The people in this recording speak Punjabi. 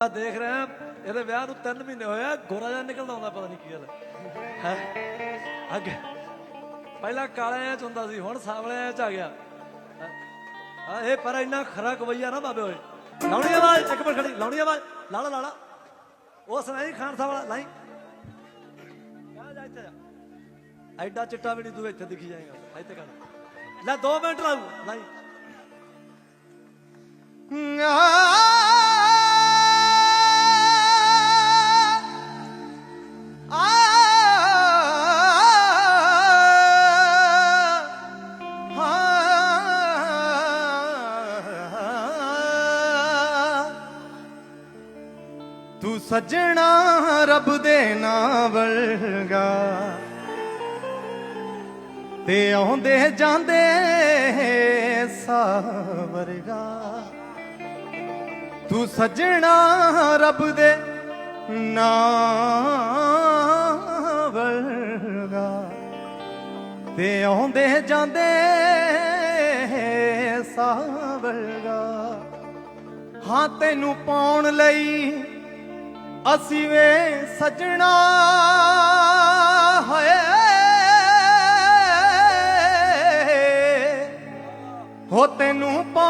ਆ ਦੇਖ ਰਿਹਾ ਇਹਦੇ ਵਿਆਹ ਨੂੰ 3 ਮਹੀਨੇ ਹੋਇਆ ਗੋਰਾ ਜਿਹਾ ਨਿਕਲਦਾ ਆਉਂਦਾ ਪਤਾ ਨਹੀਂ ਕੀ ਗੱਲ। ਹੈ? ਅੱਗੇ। ਪਹਿਲਾਂ ਕਾਲਿਆਂ ਚ ਹੁੰਦਾ ਸੀ, ਹੁਣ ਸਾਵਲੇ ਚ ਆ ਗਿਆ। ਹਾਂ? ਇਹ ਪਰ ਇੰਨਾ ਖਰਾ ਕਵਈਆ ਨਾ ਬਾਬੇ ਹੋਏ ਲਾਉਣੀ ਆਵਾਜ਼, ਇੱਕ ਮਿੰਟ ਖੜੀ, ਲਾਉਣੀ ਆਵਾਜ਼। ਲਾ ਲਾ ਲਾ ਉਹ ਸੁਣਾਈ ਖਾਨ ਸਾਹਿਬ ਵਾਲਾ, ਲਾਈ। ਕਾ ਜਾ ਇੱਥੇ ਜਾ ਐਡਾ ਚਿੱਟਾ ਵੀ ਨਹੀਂ ਤੂੰ ਇੱਥੇ ਦਿਖੀ ਜਾਏਗਾ। ਇੱਥੇ ਕਰ ਲੈ 2 ਮਿੰਟ ਲਾਉ ਲਾਈ। ਤੂੰ ਸੱਜਣਾ ਰੱਬ ਦੇ ਨਾਂ ਵਰਗਾ। ਤੇ ਆਉਂਦੇ ਜਾਂਦੇ ਸਾਵਰਗਾ ਤੂੰ ਸੱਜਣਾ ਰੱਬ ਦੇ ਨਾਂ ਵਰਗਾ। ਤੇ ਆਉਂਦੇ ਜਾਂਦੇ ਸਾਵਰਗਾ ਹਾਂ, ਤੈਨੂੰ ਪਾਉਣ ਲਈ ਅਸੀਂ ਵੇ ਸਜਣਾ ਹੋਏ। ਹੋ ਤੈਨੂੰ ਪਾ